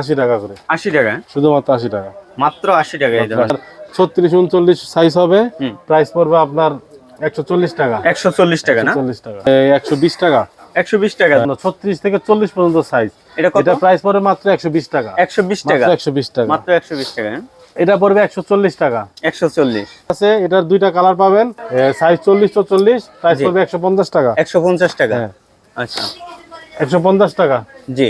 আশি টাকা করে। আশি টাকা? শুধুমাত্র আশি টাকা। মাত্র আশি টাকা ছত্রিশ উনচল্লিশ সাইজ হবে। প্রাইস পড়বে আপনার একশো চল্লিশ টাকা। একশো চল্লিশ টাকা চল্লিশ টাকা। একশো বিশ টাকা। একশো বিশ টাকা। ছত্রিশ থেকে চল্লিশ পর্যন্ত সাইজ এটা প্রাইস পড়বে মাত্র একশো বিশ টাকা। একশো বিশ টাকা? একশো বিশ টাকা। মাত্র একশো বিশ টাকা হ্যাঁ? এটা পড়বে একশো চল্লিশ টাকা। একশো চল্লিশ। আছে এটার দুইটা কালার পাবেন। সাইজ চল্লিশ তো চল্লিশ প্রাইস পড়বে একশো পঞ্চাশ টাকা। একশো পঞ্চাশ টাকা? হ্যাঁ। আচ্ছা। একশো পঞ্চাশ টাকা। জি।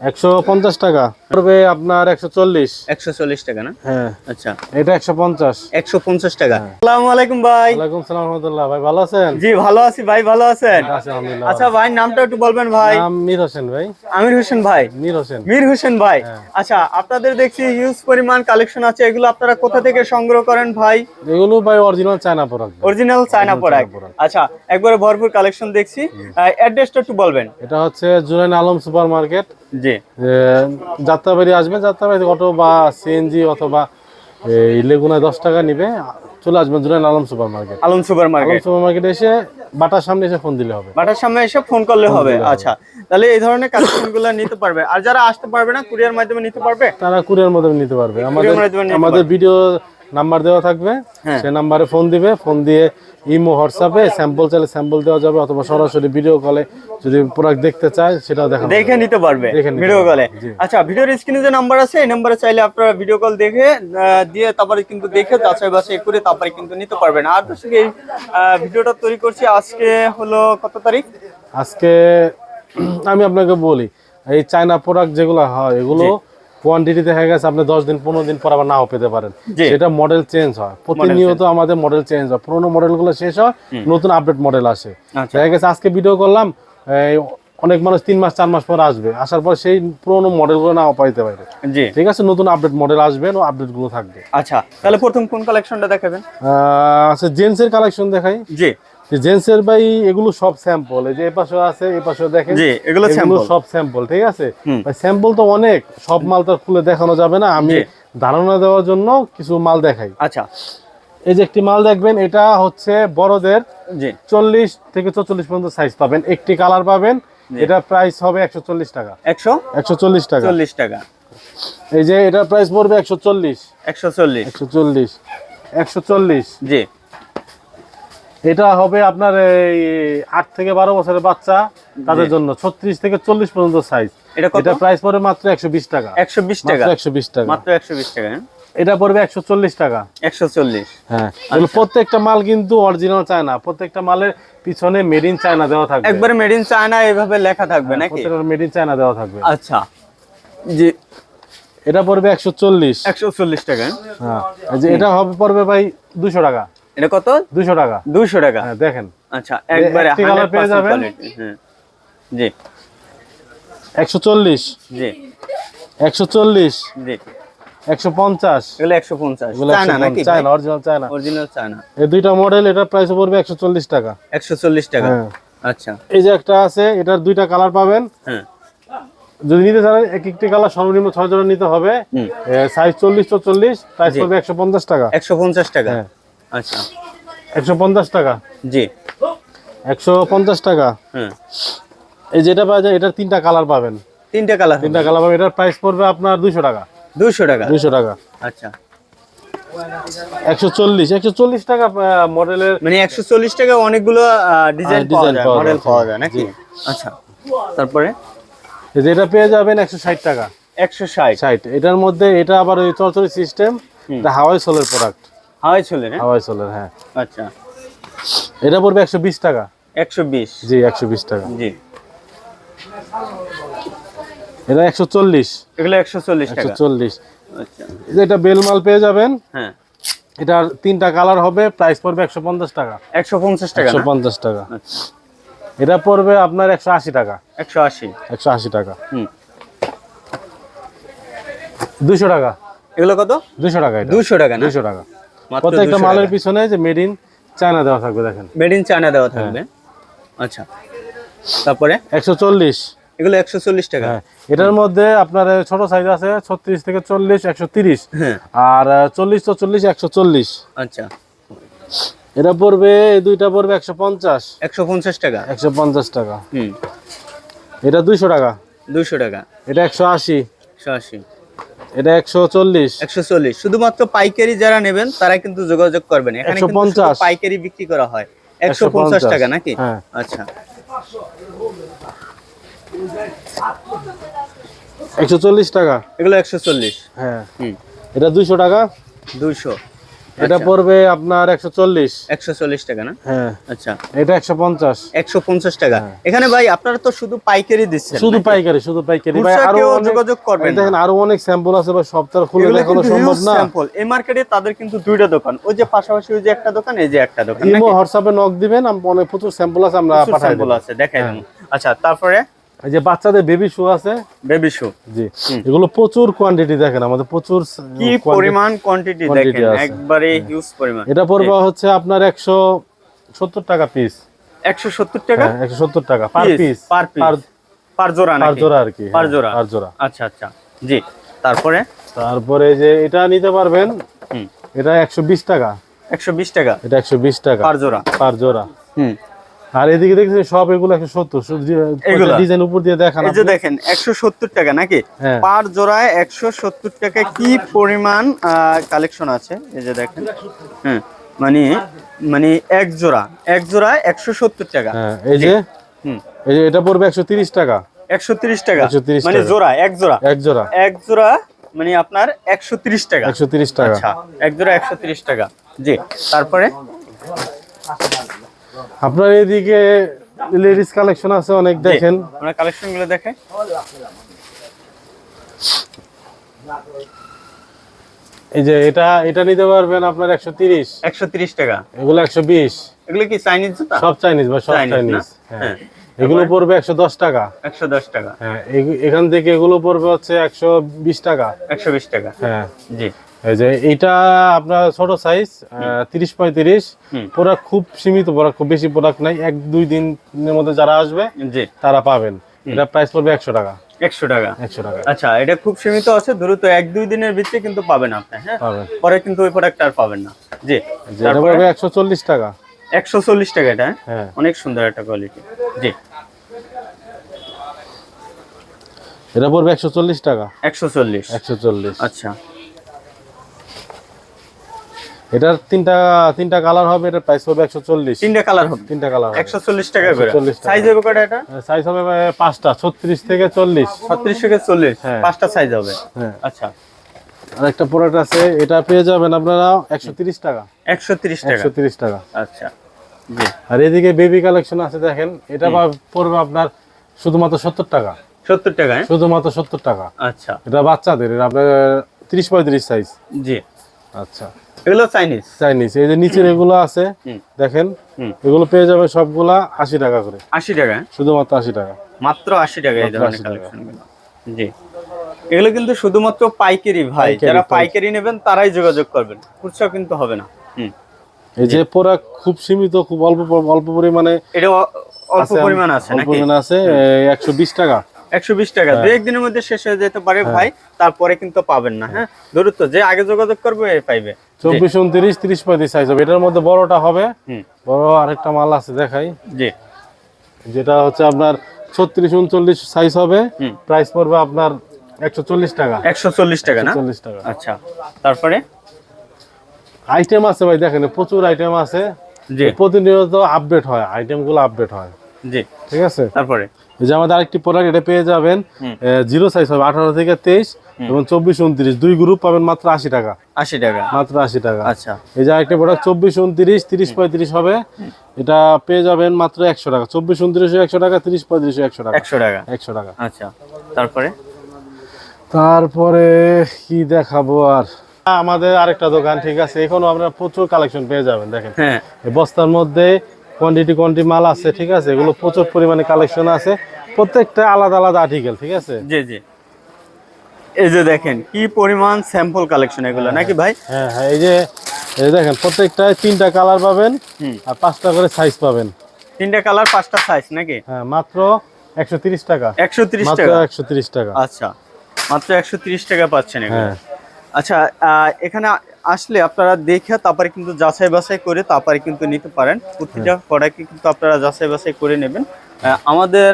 একশো পঞ্চাশ টাকা। পড়বে আপনার একশো চল্লিশ। একশো চল্লিশ টাকা না? হ্যাঁ। আচ্ছা। এটা একশো পঞ্চাশ। একশো পঞ্চাশ টাকা। আসসালামু আলাইকুম ভাই। ওয়ালাইকুম সালাম রহমতুল্লাহ। ভাই ভালো আছেন? জি ভালো আছি ভাই ভালো আছেন। আলহামদুলিল্লাহ। আচ্ছা ভাই নামটা একটু বলবেন ভাই। নাম মীর হোসেন ভাই। আমির হোসেন ভাই। মীর হোসেন। মীর হোসেন ভাই। আচ্ছা আপনাদের দেখছি হিউজ পরিমাণ কালেকশন আছে। এগুলো আপনারা কোথা থেকে সংগ্রহ করেন ভাই? এগুলো ভাই original China product original China product. আচ্ছা একবারে ভরপুর কালেকশন দেখছি। অ্যাড্রেসটা একটু বলবেন। এটা হচ্ছে জুরাইন আলম সুপার মার্কেট জি। যাত্রাবাড়ি আসবেন যাত্রাবাড়ি অটো বা সিএনজি অথবা এই লেগুনায় দশ টাকা নিবে চলে আসবেন Jurain Alam super market Alam super Alam market super মার্কেটে এসে বাটার সামনে এসে ফোন দিলে হবে। বাটার সামনে এসে ফোন করলে হবে আচ্ছা। তাহলে এই ধরনের কালেকশনগুলো নিতে পারবে। আর যারা আসতে পারবে না কুরিয়ার মাধ্যমে নিতে পারবে? তারা কুরিয়ার মাধ্যমে নিতে পারবে। আমাদের আমাদের ভিডিও নাম্বার দেওয়া থাকবে। হ্যাঁ। সেই নাম্বারে ফোন দিবে ফোন দিয়ে ইমো হোয়াটসঅ্যাপে স্যাম্পল চাইলে স্যাম্পল দেওয়া যাবে অথবা সরাসরি ভিডিও কলে যদি প্রোডাক্ট দেখতে চায় সেটাও দেখা দেখে নিতে পারবে ভিডিও কলে আচ্ছা ভিডিওর স্ক্রিনে যে নাম্বার আছে এই নাম্বারে চাইলে আপনারা ভিডিও কল দেখে দিয়ে তারপরে কিন্তু দেখে যাচাই বাছাই করে তারপরে কিন্তু নিতে পারবেন। আর দর্শক এই ভিডিওটা তৈরি করছি আজকে হলো কত তারিখ? আজকে আমি আপনাকে বলি এই চায়না প্রোডাক্ট যেগুলো হয় এগুলো কোয়ান্টিটি দেখা গেছে আপনি দশ দিন পনেরো দিন পর আবার নাও পেতে পারেন। সেটা মডেল চেঞ্জ হয়। প্রতিনিয়ত আমাদের মডেল চেঞ্জ হয়। পুরোনো মডেলগুলো শেষ হয় নতুন আপডেট মডেল আসে। আচ্ছা। দেখা গেছে আজকে ভিডিও করলাম অনেক মানুষ তিন মাস চার মাস পর আসবে। আসার পর সেই পুরোনো মডেলগুলো নাও পাইতে পারে। ঠিক আছে নতুন আপডেট মডেল আসবে ও আপডেটগুলো থাকবে। আচ্ছা তাহলে প্রথম কোন কালেকশনটা দেখাবেন? আচ্ছা জেন্টসের কালেকশন দেখাই। জি। জেন্টসের ভাই এগুলো সব স্যাম্পল এই যে এ পাশে আছে এ পাশে দেখেন জি এগুলো স্যাম্পল সব স্যাম্পল ঠিক আছে। স্যাম্পল তো অনেক সব মাল তো খুলে দেখানো যাবে না। আমি ধারণা দেওয়ার জন্য কিছু মাল দেখাই। আচ্ছা। এই যে একটি মাল দেখবেন এটা হচ্ছে বড়দের জি। চল্লিশ থেকে চল্লিশ পর্যন্ত সাইজ পাবেন। একটি কালার পাবেন এটা প্রাইস হবে একশো চল্লিশ টাকা। একশো? একশো চল্লিশ টাকা। চল্লিশ টাকা। এই যে এটার প্রাইস পড়বে একশো চল্লিশ। একশো চল্লিশ। একশো চল্লিশ। একশো চল্লিশ। জি। এটা হবে আপনার এই আট থেকে বারো বছরের বাচ্চা তাদের জন্য ছত্রিশ থেকে চল্লিশ পর্যন্ত সাইজ এটা প্রাইস পড়বে মাত্র একশো বিশ টাকা। একশো বিশ টাকা? একশো বিশ টাকা। মাত্র একশো বিশ টাকা হ্যাঁ? এটা পড়বে একশো চল্লিশ টাকা। একশো চল্লিশ। হ্যাঁ। প্রত্যেকটা মাল কিন্তু অরিজিনাল চায়না প্রত্যেকটা মালের পিছনে মেড ইন চায়না দেওয়া থাকবে। একবারে মেড ইন চায়না এইভাবে লেখা থাকবে নাকি? প্রত্যেকটা মেড ইন চায়না দেওয়া থাকবে। আচ্ছা। জি। এটা পড়বে একশো চল্লিশ। একশো চল্লিশ টাকা হ্যাঁ? এই যে এটা হবে পড়বে ভাই দুশো টাকা। এটা কত? দুশো টাকা। দুইশো টাকা। হ্যাঁ দেখেন। আচ্ছা একবারে একটি colour পেয়ে 100% যাবেন। হ্যাঁ জি। একশো চল্লিশ। জি। একশো চল্লিশ। জি। একশো পঞ্চাশ। এগুলো একশো পঞ্চাশ। এগুলো চায়না নাকি China original China. Original China. এই দুইটা মডেল এটার প্রাইস পড়বে একশো চল্লিশ টাকা। একশো চল্লিশ টাকা। হ্যাঁ। আচ্ছা। এই যে একটা আছে এটার দুইটা কালার পাবেন। হ্যাঁ। যদি নিতে চান এক একটি কালার সর্বনিম্ন ছয় জোড়া নিতে হবে। সাইজ চল্লিশ চল্লিশ প্রাইস পড়বে একশো পঞ্চাশ টাকা। একশো পঞ্চাশ টাকা। হ্যাঁ। আচ্ছা। একশো পঞ্চাশ টাকা? জি। একশো পঞ্চাশ টাকা? হ্যাঁ এই যেটা পাওয়া যায় এটার তিনটা কালার পাবেন। তিনটা কালার তিনটা কালার পাবেন। এটার প্রাইস পড়বে আপনার দুইশো টাকা। দুইশো টাকা? দুইশো টাকা। আচ্ছা। একশো চল্লিশ। একশো চল্লিশ টাকা মডেলের মানে একশো চল্লিশ টাকা অনেকগুলো ডিজাইন পাওয়া মডেল পাওয়া যায়। নাকি? আচ্ছা। তারপরে? এই যে এটা পেয়ে যাবেন একশো ষাট টাকা। একশো ষাট। ষাট। এটার মধ্যে এটা আবার ওই চরচরি সিস্টেম হাওয়াই সোলের প্রোডাক্ট হাওয়াই চলে না হাওয়াই সোলের হ্যাঁ। আচ্ছা। এটা পড়বে একশো বিশ টাকা। একশো বিশ। জি একশো বিশ টাকা। জি। এটা একশো চল্লিশ। এগুলো একশো চল্লিশ একশো টাকা চল্লিশ। আচ্ছা। এটা বেলমাল পেয়ে যাবেন হ্যাঁ। এটার তিনটা কালার হবে প্রাইস পড়বে একশো পঞ্চাশ টাকা। একশো পঞ্চাশ টাকা একশো? পঞ্চাশ টাকা। আচ্ছা। এটা পড়বে আপনার একশো আশি টাকা। একশো আশি। একশো আশি টাকা। হুম। দুশো টাকা। এগুলো কত? দুশো টাকা দুশো টাকা দুশো টাকা। প্রত্যেকটা মালের পিছনে যে মেড ইন চায়না দেওয়া থাকবে দেখেন। মেড ইন চায়না দেওয়া হ্যাঁ। থাকবে। আচ্ছা। তারপরে? একশো চল্লিশ। এগুলো একশো চল্লিশ টাকা। হ্যাঁ। এটার মধ্যে আপনার ছোট সাইজ আছে ছত্রিশ থেকে চল্লিশ একশো তিরিশ। হ্যাঁ। আর চল্লিশ তো চল্লিশ একশো চল্লিশ। আচ্ছা। এটা পড়বে এই দুইটা পড়বে একশো পঞ্চাশ। একশো পঞ্চাশ টাকা। একশো পঞ্চাশ টাকা। হুম। এটা দুইশো টাকা। দুশো টাকা। এটা একশো আশি। একশো আশি। এটা একশো চল্লিশ। একশো চল্লিশ। শুধুমাত্র পাইকারি যারা নেবেন তারা কিন্তু যোগাযোগ করবেন। এখানে কিন্তু শুধু 150 পাইকারি বিক্রি করা হয়। একশো পঞ্চাশ 150 টাকা নাকি? হ্যাঁ। আচ্ছা। একশো চল্লিশ টাকা। এগুলো একশো চল্লিশ। হ্যাঁ। হুম। এটা দুইশো টাকা। দুইশো। এটা পড়বে আপনার একশো চল্লিশ। একশো চল্লিশ টাকা না? হ্যাঁ। আচ্ছা। এটা একশো পঞ্চাশ। একশো পঞ্চাশ টাকা। এখানে ভাই আপনারা তো শুধু পাইকারি দিচ্ছেন হ্যাঁ। শুধু পাইকারি শুধু পাইকারি। ভাই আরও যোগাযোগ করবেন দেখেন আরও অনেক স্যাম্পল আছে বা সপ্তাহ খুলে দেখানো সম্ভব না। sample। এই মার্কেটে তাদের কিন্তু দুইটা দোকান। ওই যে পাশাপাশি ওই যে একটা দোকান এই যে একটা দোকান ইমো হোয়াটসঅ্যাপে নক দিবেন আমি অনেক প্রচুর স্যাম্পল আছে আমরা পাঠাই স্যাম্পল আছে দেখাই দেবো। আচ্ছা তারপরে? এই যে বাচ্চাদের বেবি শু আছে? বেবি শু জি। এগুলো প্রচুর কোয়ান্টিটি দেখেন আমাদের প্রচুর কি পরিমাণ কোয়ান্টিটি দেখেন? একবারে হিউজ পরিমাণ। এটা পড়বে হচ্ছে আপনার একশো সত্তর টাকা পিস একশো সত্তর টাকা? হ্যাঁ একশো সত্তর টাকা per piece per piece per জোড়া পার জোড়া আর কি পার হ্যাঁ, জোড়া। পার জোড়া। আচ্ছা আচ্ছা। জি তারপরে? তারপরে যে এটা নিতে পারবেন এটা একশো বিশ টাকা। একশো বিশ টাকা। এটা একশো বিশ টাকা। পার জোড়া। পার জোড়া। হুম। আর এদিকে দেখছেন সব এগুলো একশো সত্তর? ডিজাইন উপর দিয়ে দেখান এই যে দেখেন একশো সত্তর টাকা নাকি? হ্যাঁ। পার জোড়ায় একশো সত্তর টাকা কি পরিমাণ কালেকশন আছে? এই যে দেখেন। হ্যাঁ মানে মানে এক জোড়া। এক জোড়ায় একশো সত্তর টাকা। হ্যাঁ এই যে? হুম। এই যে এটা পড়বে একশো তিরিশ টাকা। একশো তিরিশ টাকা? 130 মানে জোড়া এক জোড়া? এক জোড়া। এক জোড়া মানে আপনার একশো তিরিশ টাকা। একশো তিরিশ টাকা। আচ্ছা এক জোড়া একশো তিরিশ টাকা। জি তারপরে? আপনার এদিকে লেডিস কালেকশন আছে অনেক দেখেন। আমরা কালেকশনগুলো দেখে এই যে এটা এটা নিতে পারবেন আপনার একশো তিরিশ। একশো তিরিশ টাকা। এগুলো একশো বিশ। এগুলো কি চাইনিজ জুতা? সব চাইনিজ বা সব চাইনিজ হ্যাঁ। হ্যাঁ। এগুলো পড়বে একশো দশ টাকা। একশো দশ টাকা। হ্যাঁ এখান থেকে এগুলো পড়বে হচ্ছে একশো বিশ টাকা। একশো বিশ টাকা। হ্যাঁ। জি। এই যে এইটা আপনার ছোট সাইজ তিরিশ পঁয়ত্রিশ। প্রোডাক্ট খুব সীমিত প্রোডাক্ট খুব বেশি প্রোডাক্ট নাই। এক দুই দিনের মধ্যে যারা আসবে তারা পাবেন। এটা প্রাইস পড়বে একশো টাকা। একশো টাকা। একশো টাকা। আচ্ছা এটা খুব সীমিত আছে দ্রুত এক দুই দিনের ভিতরে কিন্তু পাবেন আপনি হ্যাঁ? পরে কিন্তু ওই প্রোডাক্ট আর পাবেন না। জি। তারপরে একশো চল্লিশ টাকা। একশো চল্লিশ টাকা এটা হ্যাঁ? হ্যাঁ। অনেক সুন্দর একটা কোয়ালিটি জি। এটা পড়বে একশো চল্লিশ টাকা। একশো চল্লিশ। একশো চল্লিশ। আচ্ছা। এটার তিনটা তিনটা কালার হবে এটার প্রাইস একশো চল্লিশ। তিনটা কালার হবে। তিনটা কালার হবে। একশো চল্লিশ টাকা করে। 140। সাইজ হবে কটা এটা? সাইজ হবে পাঁচটা ছত্রিশ থেকে চল্লিশ। ছত্রিশ থেকে চল্লিশ। হ্যাঁ। পাঁচটা সাইজ হবে। হ্যাঁ। আচ্ছা। আর একটা প্রোডাক্ট আছে এটা পেয়ে যাবেন আপনারা একশো তিরিশ টাকা। একশো তিরিশ টাকা। একশো তিরিশ টাকা। আচ্ছা। জি আর এদিকে বেবি কালেকশন আছে দেখেন। এটা পড়বে আপনার শুধুমাত্র সত্তর টাকা। সত্তর টাকা হ্যাঁ? শুধুমাত্র সত্তর টাকা। আচ্ছা। এটা বাচ্চাদের এটা আপনার তিরিশ পঁয়ত্রিশ সাইজ জি। আচ্ছা। এগুলো চাইনিজ চাইনিজ এই যে নিচের এগুলো আছে দেখেন এগুলো পেয়ে যাবে সবগুলা আশি টাকা করে। আশি টাকা? শুধুমাত্র আশি টাকা। মাত্র আশি টাকা এই ধরনের 80 কালেকশন জি। এগুলো কিন্তু শুধুমাত্র পাইকারি ভাই। যারা পাইকারি। নেবেন তারাই যোগাযোগ করবেন। খুচরা কিন্তু হবে না। এই যে প্রোডাক্ট খুব সীমিত খুব অল্প অল্প পরিমাণে এটা অল্প পরিমাণ আছে অল্প পরিমাণ আছে একশো বিশ টাকা। একশো বিশ টাকা। হ্যাঁ। দু একদিনের মধ্যে শেষ হয়ে যেতে পারে ভাই তারপরে কিন্তু পাবেন না হ্যাঁ? তো যে আগে যোগাযোগ করবে পাইবে। চব্বিশ উনত্রিশ তিরিশ পঁয়ত্রিশ সাইজ হবে। এটার মধ্যে বড়টা হবে। বড় আরেকটা মাল আছে দেখাই। জি। যেটা হচ্ছে আপনার ছত্রিশ উনচল্লিশ সাইজ হবে। প্রাইস পড়বে আপনার একশো চল্লিশ টাকা। একশো চল্লিশ টাকা না? চল্লিশ টাকা। আচ্ছা তারপরে? আইটেম আছে ভাই দেখেন প্রচুর আইটেম আছে। জি। প্রতিনিয়ত আপডেট হয় আইটেমগুলো আপডেট হয়। জি। ঠিক আছে? তারপরে? যে আমাদের আরেকটি প্রোডাক্ট এটা পেয়ে যাবেন জিরো সাইজ হবে আঠারো থেকে তেইশ এবং চব্বিশ উনত্রিশ। দুই গ্রুপ পাবেন মাত্র আশি টাকা। আশি টাকা। মাত্র আশি টাকা। আচ্ছা। এই যে আরেকটা প্রোডাক্ট চব্বিশ উনত্রিশ তিরিশ পঁয়ত্রিশ হবে। এটা পেয়ে যাবেন মাত্র একশো টাকা। চব্বিশ উনত্রিশ একশো টাকা তিরিশ পঁয়ত্রিশ একশো টাকা। একশো টাকা। একশো টাকা। আচ্ছা। তারপরে? তারপরে কি দেখাবো আর? আমাদের আরেকটা দোকান ঠিক আছে? এখনও আপনারা প্রচুর কালেকশন পেয়ে যাবেন দেখেন। হ্যাঁ। এই বস্তার মধ্যে কোয়ান্টিটি কোয়ান্টিটি মাল আছে ঠিক আছে? এগুলো প্রচুর পরিমাণে কালেকশন আছে। প্রত্যেকটা আলাদা আলাদা আর্টিকেল ঠিক আছে? জি জি। এই যে দেখেন কি পরিমাণ স্যাম্পল কালেকশন এগুলো নাকি ভাই? হ্যাঁ হ্যাঁ এই যে এই দেখেন প্রত্যেকটায় তিনটা কালার পাবেন আর পাঁচটা করে সাইজ পাবেন। তিনটা কালার পাঁচটা সাইজ নাকি? হ্যাঁ মাত্র একশো তিরিশ টাকা। একশো তিরিশ মাত্র টাকা? একশো তিরিশ টাকা। আচ্ছা মাত্র একশো তিরিশ টাকা পাচ্ছেন এগুলো। হ্যাঁ। আচ্ছা এখানে আসলে আপনারা দেখে তারপরে কিন্তু যাচাই বাছাই করে তারপরে কিন্তু নিতে পারেন। প্রতিটা। প্রোডাক্টই কিন্তু আপনারা যাচাই বাছাই করে নেবেন। আমাদের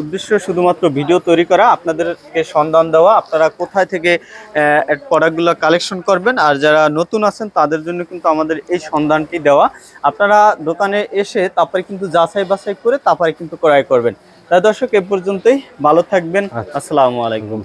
উদ্দেশ্য শুধুমাত্র ভিডিও তৈরি করা আপনাদেরকে সন্ধান দেওয়া আপনারা কোথায় থেকে প্রোডাক্টগুলো কালেকশন করবেন আর যারা নতুন আছেন তাদের জন্য কিন্তু আমাদের এই সন্ধানটি দেওয়া। আপনারা দোকানে এসে তারপরে কিন্তু যাচাই বাছাই করে তারপরে কিন্তু ক্রয় করবেন। তাই দর্শক এ পর্যন্তই। ভালো থাকবেন। আসসালামু আলাইকুম।